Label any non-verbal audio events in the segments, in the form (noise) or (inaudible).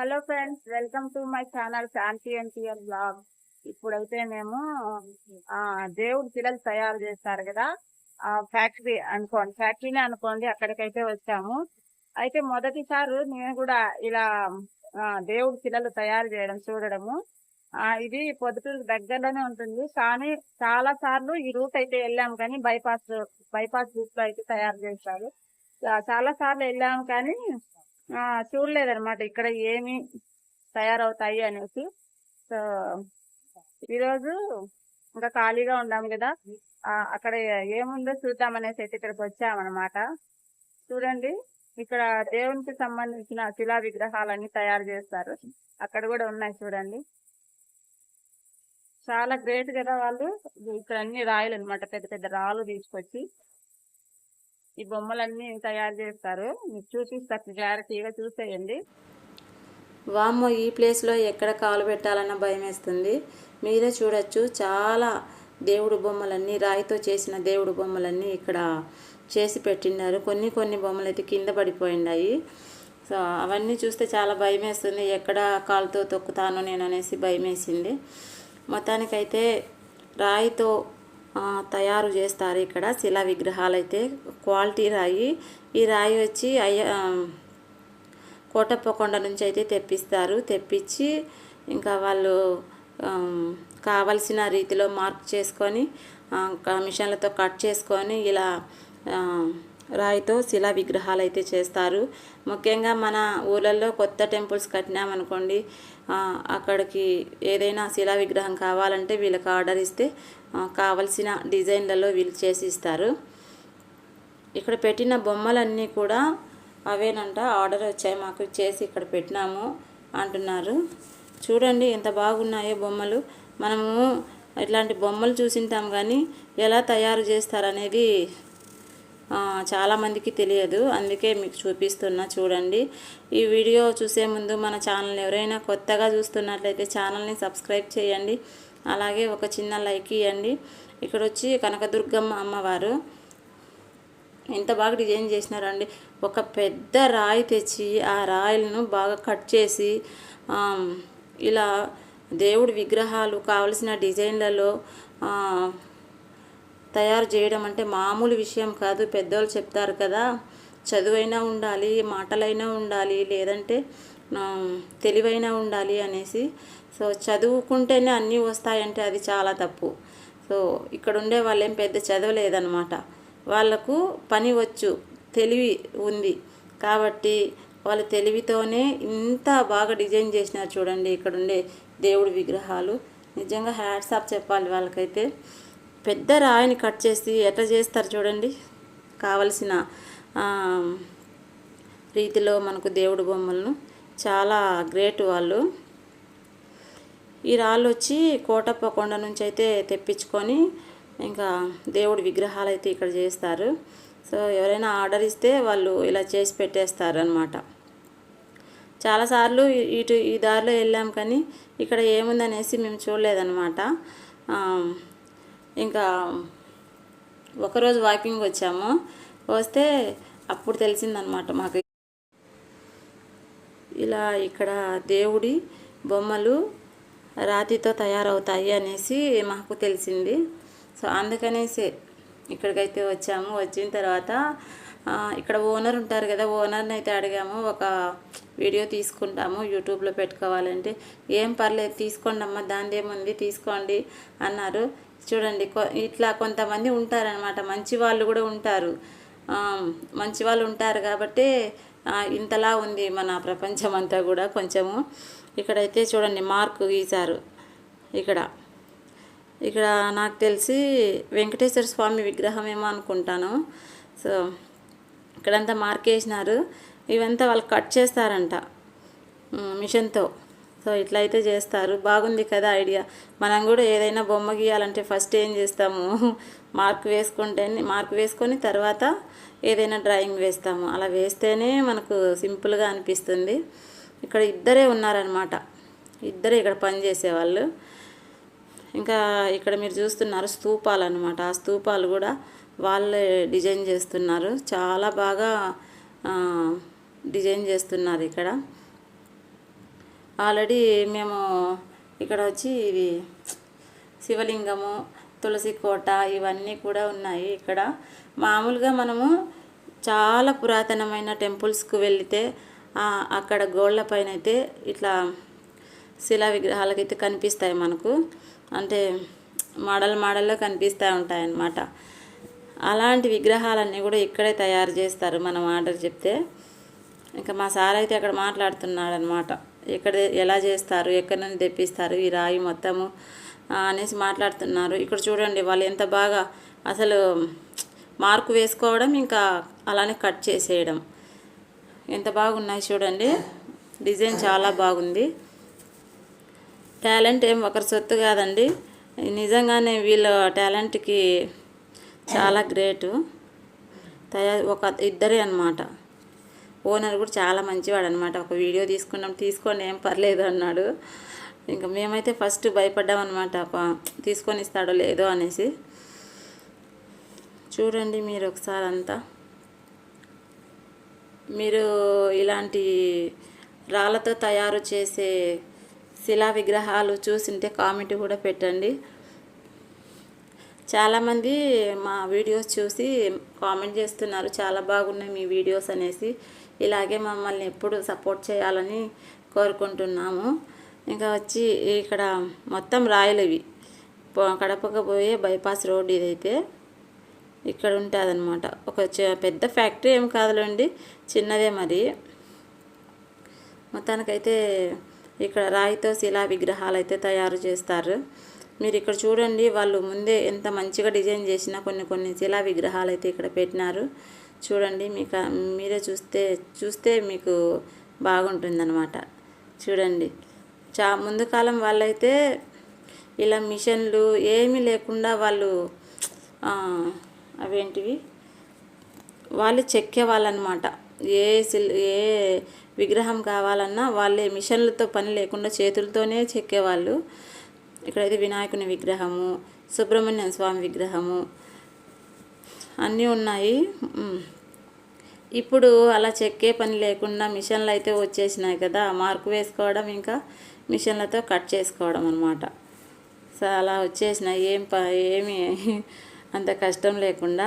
Hello friends welcome to my channel Shanti NTR blog. ఇప్పుడైతే మేము ఆ దేవుడి పిల్లలు తయారు చేస్తారు కదా. ఆ ఫ్యాక్టరీ అనుకోండి ఫ్యాక్టరీనే అనుకోండి అక్కడికైతే వచ్చాము. అయితే మొదటిసారి నేను కూడా ఇలా దేవుడు దేవుడి పిల్లలు తయారు చేయడం చూడడము. ఇది పొద్దుటూరు దగ్గరలోనే ఉంటుంది. కానీ చాలా సార్లు ఈ రూట్ అయితే వెళ్ళాము కానీ బైపాస్ బైపాస్ రూట్లో అయితే తయారు చేస్తారు చాలా సార్లు వెళ్ళాము కానీ ఆ, చూడలేదన్నమాట. ఇక్కడ ఏమి తయారవుతాయి అనేసి. సో ఈరోజు ఇంకా ఖాళీగా ఉన్నాం కదా. అక్కడ ఏముందో చూద్దాం అనేసి అయితే ఇక్కడికి వచ్చామన్నమాట. చూడండి ఇక్కడ దేవునికి సంబంధించిన శిలా విగ్రహాలన్నీ తయారు చేస్తారు. అక్కడ కూడా ఉన్నాయి చూడండి. చాలా గ్రేట్ కదా వాళ్ళు. ఇక్కడ అన్ని రాయలు అనమాట పెద్ద పెద్ద రాళ్ళు తీసుకొచ్చి. ఈ బొమ్మలన్నీ తయారు చేస్తారు. మీకు చూపిస్తారు క్లారిటీగా చూసేయండి. వామ్మో ఈ ప్లేస్లో ఎక్కడ కాలు పెట్టాలన్న భయం వేస్తుంది. మీరే చూడొచ్చు. చాలా దేవుడు బొమ్మలన్నీ రాయితో చేసిన దేవుడు బొమ్మలన్నీ ఇక్కడ చేసి పెట్టినారు కొన్ని కొన్ని బొమ్మలు అయితే కింద పడిపోయినాయి సో అవన్నీ చూస్తే చాలా భయం వేస్తుంది. ఎక్కడ కాలుతో తొక్కుతాను నేను అనేసి భయం వేసింది. మొత్తానికైతే రాయితో తయారు చేస్తారు ఇక్కడ. శిలా విగ్రహాలు అయితే క్వాలిటీ రాయి. ఈ రాయి వచ్చి అయ్య కోటప్పకొండ నుంచి అయితే తెప్పిస్తారు. తెప్పించి ఇంకా వాళ్ళు కావలసిన రీతిలో మార్క్ చేసుకొని మిషన్లతో కట్ చేసుకొని ఇలా రాయితో శిలా విగ్రహాలు అయితే చేస్తారు. ముఖ్యంగా మన ఊళ్ళల్లో కొత్త టెంపుల్స్ కట్టినామనుకోండి అక్కడికి ఏదైనా శిలా విగ్రహం కావాలంటే వీళ్ళకి ఆర్డర్ ఇస్తే కావలసిన డిజైన్లలో వీళ్ళు చేసి ఇస్తారు. ఇక్కడ పెట్టిన బొమ్మలన్నీ కూడా అవేనంట ఆర్డర్ వచ్చాయి మాకు చేసి ఇక్కడ పెట్టినాము అంటున్నారు. చూడండి ఎంత బాగున్నాయో బొమ్మలు. మనము ఇట్లాంటి బొమ్మలు చూసింటాం కానీ ఎలా తయారు చేస్తారనేది చాలామందికి తెలియదు. అందుకే మీకు చూపిస్తున్నా చూడండి. ఈ వీడియో చూసే ముందు మన ఛానల్ ఎవరైనా కొత్తగా చూస్తున్నట్లయితే ఛానల్ని సబ్స్క్రైబ్ చేయండి. అలాగే ఒక చిన్న లైక్ ఇవ్వండి. ఇక్కడ వచ్చి కనకదుర్గమ్మ అమ్మవారు. ఎంత బాగా డిజైన్ చేసినారండి. ఒక పెద్ద రాయి తెచ్చి ఆ రాయిలను బాగా కట్ చేసి ఇలా దేవుడి విగ్రహాలు కావలసిన డిజైన్లలో తయారు చేయడం అంటే మామూలు విషయం కాదు. పెద్దవాళ్ళు చెప్తారు కదా చదువైనా ఉండాలి మాటలైనా ఉండాలి లేదంటే తెలివైనా ఉండాలి అనేసి. సో చదువుకుంటేనే అన్నీ వస్తాయంటే అది చాలా తప్పు. సో ఇక్కడ ఉండే వాళ్ళు ఏం పెద్ద చదవలేదన్నమాట. వాళ్ళకు పని వచ్చు తెలివి ఉంది. కాబట్టి వాళ్ళ తెలివితోనే ఇంత బాగా డిజైన్ చేసినారు చూడండి ఇక్కడ ఉండే దేవుడి విగ్రహాలు. నిజంగా హ్యాట్స్ ఆఫ్ చెప్పాలి వాళ్ళకైతే. పెద్ద రాయిని కట్ చేసి ఎట్లా చేస్తారు చూడండి. కావలసిన రీతిలో మనకు దేవుడు బొమ్మలను చాలా గ్రేట్ వాళ్ళు. ఈ రాళ్ళు వచ్చి కోటప్ప కొండ నుంచి అయితే తెప్పించుకొని ఇంకా దేవుడి విగ్రహాలు అయితే ఇక్కడ చేస్తారు. సో ఎవరైనా ఆర్డర్ ఇస్తే వాళ్ళు ఇలా చేసి పెట్టేస్తారు అనమాట చాలాసార్లు ఇటు ఈ దారిలో వెళ్ళాం కానీ ఇక్కడ ఏముందనేసి మేము చూడలేదన్నమాట. ఇంకా ఒకరోజు వాకింగ్ వచ్చాము. వస్తే అప్పుడు తెలిసిందనమాట మాకు. ఇలా ఇక్కడ దేవుడి బొమ్మలు రాతితో తయారవుతాయి అనేసి మాకు తెలిసింది. సో అందుకనేసి ఇక్కడికైతే వచ్చాము. వచ్చిన తర్వాత ఇక్కడ ఓనర్ ఉంటారు కదా ఓనర్ని అయితే అడిగాము. ఒక వీడియో తీసుకుంటాము యూట్యూబ్లో పెట్టుకోవాలంటే. ఏం పర్లేదు తీసుకోండి అమ్మ దానిదేముంది తీసుకోండి అన్నారు. చూడండి కొ- ఇట్లా కొంతమంది ఉంటారనమాట మంచి వాళ్ళు కూడా ఉంటారు. మంచి వాళ్ళు ఉంటారు కాబట్టి ఇంతలా ఉంది మన ప్రపంచం అంతా కూడా కొంచెము. ఇక్కడైతే చూడండి మార్కు గీశారు. ఇక్కడ ఇక్కడ నాకు తెలిసి వెంకటేశ్వర స్వామి విగ్రహం ఏమో అనుకుంటాను. సో ఇక్కడంతా మార్క్ వేసినారు. ఇవంతా వాళ్ళు కట్ చేస్తారంట మిషన్తో. సో ఇట్లా అయితే చేస్తారు. బాగుంది కదా ఐడియా. మనం కూడా ఏదైనా బొమ్మ గీయాలంటే ఫస్ట్ ఏం చేస్తాము? (laughs) మార్క్ వేసుకుంటే మార్క్ వేసుకొని తర్వాత ఏదైనా డ్రాయింగ్ వేస్తాము. అలా వేస్తేనే మనకు సింపుల్గా అనిపిస్తుంది. ఇక్కడ ఇద్దరే ఉన్నారనమాట ఇద్దరే ఇక్కడ పని చేసేవాళ్ళు. ఇంకా ఇక్కడ మీరు చూస్తున్నారు స్తూపాలు అనమాట ఆ స్తూపాలు కూడా వాళ్ళే డిజైన్ చేస్తున్నారు. చాలా బాగా డిజైన్ చేస్తున్నారు ఇక్కడ. ఆల్రెడీ మేము ఇక్కడ వచ్చి ఇవి శివలింగము తులసి కోట ఇవన్నీ కూడా ఉన్నాయి ఇక్కడ. మామూలుగా మనము చాలా పురాతనమైన టెంపుల్స్కు వెళితే అక్కడ గోళ్ళ పైన అయితే ఇట్లా శిలా విగ్రహాలకైతే కనిపిస్తాయి మనకు. అంటే మోడల్ మోడల్లో కనిపిస్తూ ఉంటాయన్నమాట. అలాంటి విగ్రహాలన్నీ కూడా ఇక్కడే తయారు చేస్తారు మనం ఆర్డర్ చెప్తే. ఇంకా మా సార్ అయితే అక్కడ మాట్లాడుతున్నాడు అనమాట ఎక్కడ ఎలా చేస్తారు ఎక్కడి నుండి తెప్పిస్తారు ఈ రాయి మొత్తము అనేసి మాట్లాడుతున్నారు. ఇక్కడ చూడండి వాళ్ళు ఎంత బాగా అసలు మార్కు వేసుకోవడం ఇంకా అలానే కట్ చేసేయడం. ఎంత బాగున్నాయి చూడండి. డిజైన్ చాలా బాగుంది. టాలెంట్ ఏం ఒకరి సొత్తు కాదండి. నిజంగానే వీళ్ళ టాలెంట్కి చాలా గ్రేటు. తయారు ఒక ఇద్దరే అనమాట ఓనర్ కూడా చాలా మంచివాడు అనమాట ఒక వీడియో తీసుకున్నాం తీసుకోండి ఏం పర్లేదు అన్నాడు. ఇంకా మేమైతే ఫస్ట్ భయపడ్డాం అనమాట తీసుకొని ఇస్తాడో లేదో అనేసి. చూడండి మీరు ఒకసారి అంతా. మీరు ఇలాంటి రాళ్ళతో తయారు చేసే శిలా విగ్రహాలు చూసింటే కామెంట్ కూడా పెట్టండి. చాలామంది మా వీడియోస్ చూసి కామెంట్ చేస్తున్నారు చాలా బాగున్నాయి మీ వీడియోస్ అనేసి. ఇలాగే మమ్మల్ని ఎప్పుడు సపోర్ట్ చేయాలని కోరుకుంటున్నాము. ఇంకా వచ్చి ఇక్కడ మొత్తం రాయలు ఇవి. పో- బైపాస్ రోడ్ ఇదైతే. ఇక్కడ ఉంటుంది అనమాట ఒక చ- పెద్ద ఫ్యాక్టరీ ఏం కాదులేండి చిన్నదే మరి. మొత్తానికైతే ఇక్కడ రాయితో శిలా విగ్రహాలు అయితే తయారు చేస్తారు. మీరు ఇక్కడ చూడండి వాళ్ళు ముందే ఎంత మంచిగా డిజైన్ చేసిన కొన్ని కొన్ని శిలా విగ్రహాలు అయితే ఇక్కడ పెట్టినారు. చూడండి మీకు మీరే చూస్తే చూస్తే మీకు బాగుంటుందన్నమాట. చూడండి. చా ముందు కాలం వాళ్ళైతే ఇలా మిషన్లు ఏమీ లేకుండా వాళ్ళు అవేంటివి? వాళ్ళు చెక్కేవాళ్ళనమాట ఏ సిల్ ఏ విగ్రహం కావాలన్నా వాళ్ళే మిషన్లతో పని లేకుండా చేతులతోనే చెక్కేవాళ్ళు. ఇక్కడైతే వినాయకుని విగ్రహము సుబ్రహ్మణ్య స్వామి విగ్రహము అన్నీ ఉన్నాయి. ఇప్పుడు అలా చెక్కే పని లేకుండా మిషన్లు అయితే వచ్చేసినాయి కదా మార్కు వేసుకోవడం ఇంకా మిషన్లతో కట్ చేసుకోవడం అనమాట సో అలా వచ్చేసినాయి. ఏం ప ఏమి (laughs) అంత కష్టం లేకుండా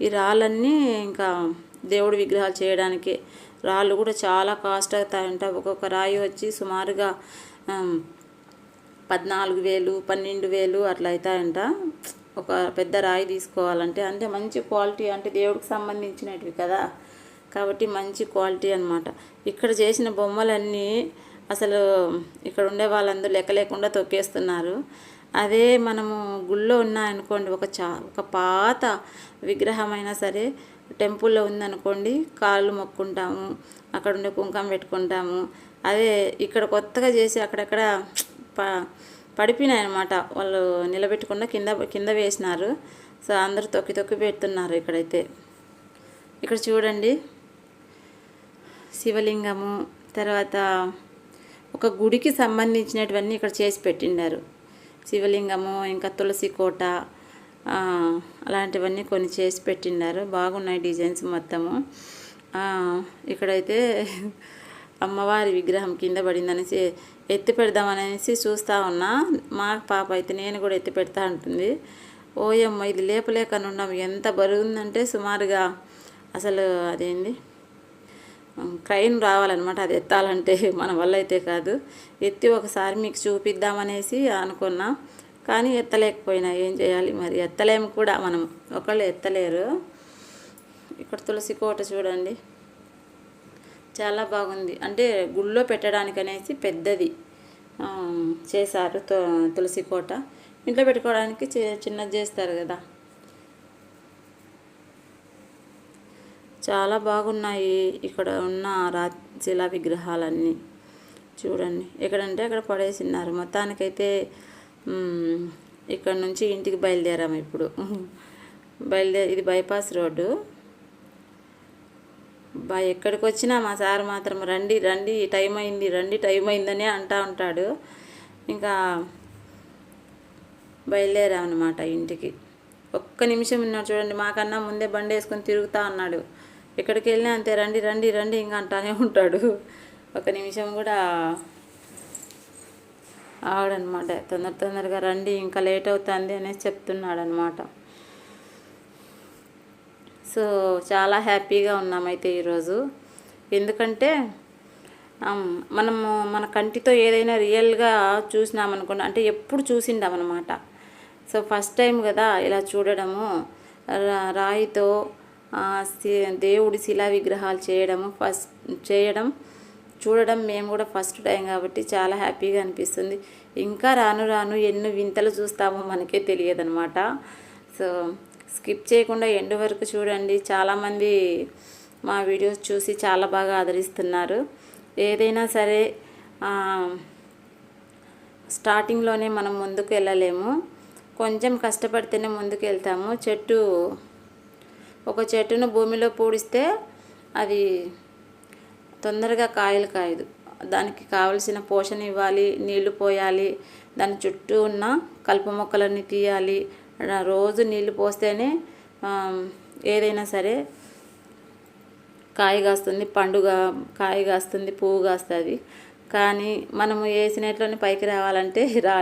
ఈ రాళ్ళన్నీ ఇంకా దేవుడి విగ్రహాలు చేయడానికి రాళ్ళు కూడా చాలా కాస్ట్ అవుతాయంట ఒక్కొక్క రాయి వచ్చి సుమారుగా పద్నాలుగు వేలు పన్నెండు వేలు అట్లా అవుతాయంట ఒక పెద్ద రాయి తీసుకోవాలంటే అంటే మంచి క్వాలిటీ అంటే దేవుడికి సంబంధించినవి కదా. కాబట్టి మంచి క్వాలిటీ అనమాట ఇక్కడ చేసిన బొమ్మలన్నీ అసలు ఇక్కడ ఉండే వాళ్ళందరూ లెక్క లేకుండా తొక్కేస్తున్నారు. అదే మనము గుళ్ళో ఉన్నాయనుకోండి ఒక చా ఒక పాత విగ్రహం అయినా సరే టెంపుల్లో ఉందనుకోండి కాళ్ళు మొక్కుంటాము అక్కడ ఉండే కుంకం పెట్టుకుంటాము. అదే ఇక్కడ కొత్తగా చేసి అక్కడక్కడ ప పడిపోయినాయి అనమాట వాళ్ళు నిలబెట్టకుండా కింద కింద వేసినారు. సో అందరూ తొక్కి తొక్కి పెడుతున్నారు ఇక్కడైతే. ఇక్కడ చూడండి. శివలింగము తర్వాత ఒక గుడికి సంబంధించినటువన్నీ ఇక్కడ చేసి పెట్టిండారు. శివలింగము ఇంకా తులసి కోట అలాంటివన్నీ కొన్ని చేసి పెట్టిండారు. బాగున్నాయి డిజైన్స్ మొత్తము. ఇక్కడైతే అమ్మవారి విగ్రహం కింద పడిందనేసి ఎత్తి పెడదామనేసి చూస్తా ఉన్నా. మా పాప అయితే నేను కూడా ఎత్తి పెడతా ఉంటుంది ఓయమ్మ ఇది లేపలేకనున్నాం. ఎంత బరువు ఉందంటే సుమారుగా. అసలు అదేంది? క్రైన్ రావాలన్నమాట. అది ఎత్తాలంటే (laughs) మన వల్ల అయితే కాదు. ఎత్తి ఒకసారి మీకు చూపిద్దామనేసి అనుకున్నా. కానీ ఎత్తలేకపోయినా. ఏం చేయాలి మరి? ఎత్తలేము కూడా మనం ఒకళ్ళు ఎత్తలేరు. ఇక్కడ తులసి కోట చూడండి. చాలా బాగుంది. అంటే గుళ్ళో పెట్టడానికి అనేసి పెద్దది చేశారు తు- తులసి కోట. ఇంట్లో పెట్టుకోవడానికి చి- చిన్నది చేస్తారు కదా. చాలా బాగున్నాయి ఇక్కడ ఉన్న రా శిలా విగ్రహాలన్నీ. చూడండి. ఎక్కడంటే అక్కడ పడేసినారు. మొత్తానికైతే ఇక్కడ నుంచి ఇంటికి బయలుదేరాము ఇప్పుడు. బయలుదేరి ఇది బైపాస్ రోడ్డు. బా ఎక్కడికి వచ్చినా మా సార్ మాత్రం రండి రండి టైం అయింది రండి టైం అయిందనే అంటా ఉంటాడు. ఇంకా బయలుదేరామన్నమాట ఇంటికి. ఒక్క నిమిషం ఉన్నాడు చూడండి. మాకన్నా ముందే బండి వేసుకొని తిరుగుతా ఉన్నాడు ఎక్కడికి వెళ్ళినా అంతే రండి రండి రండి ఇంకా అంటానే ఉంటాడు. ఒక నిమిషం కూడా ఆవిడనమాట తొందర తొందరగా రండి ఇంకా లేట్ అవుతుంది అనేసి చెప్తున్నాడు అనమాట సో చాలా హ్యాపీగా ఉన్నామైతే ఈరోజు. ఎందుకంటే మనము మన కంటితో ఏదైనా రియల్గా చూసినామనుకోండి అంటే ఎప్పుడు చూసిండామన్నమాట సో ఫస్ట్ టైం కదా ఇలా చూడడము. రా- రాయితో దేవుడి శిలా విగ్రహాలు చేయడము ఫస్ట్ చేయడం చూడడం మేము కూడా ఫస్ట్ టైం కాబట్టి చాలా హ్యాపీగా అనిపిస్తుంది. ఇంకా రాను రాను ఎన్నో వింతలు చూస్తామో మనకే తెలియదనమాట సో స్కిప్ చేయకుండా ఎండు వరకు చూడండి. చాలామంది మా వీడియోస్ చూసి చాలా బాగా ఆదరిస్తున్నారు. ఏదైనా సరే స్టార్టింగ్లోనే మనం ముందుకు వెళ్ళలేము. కొంచెం కష్టపడితేనే ముందుకు వెళ్తాము. చెట్టు ఒక చెట్టును భూమిలో పూడిస్తే అది తొందరగా కాయలు కాయదు. దానికి కావలసిన పోషణ ఇవ్వాలి నీళ్ళు పోయాలి దాని చుట్టూ ఉన్న కలుపు మొక్కలన్నీ తీయాలి. రోజు నీళ్ళు పోస్తేనే ఏదైనా సరే కాయ కాస్తుంది పండుగ కాయ కాస్తుంది పువ్వు కాస్తుంది. కానీ మనము వేసినట్లోనే పైకి రావాలంటే రాలేదు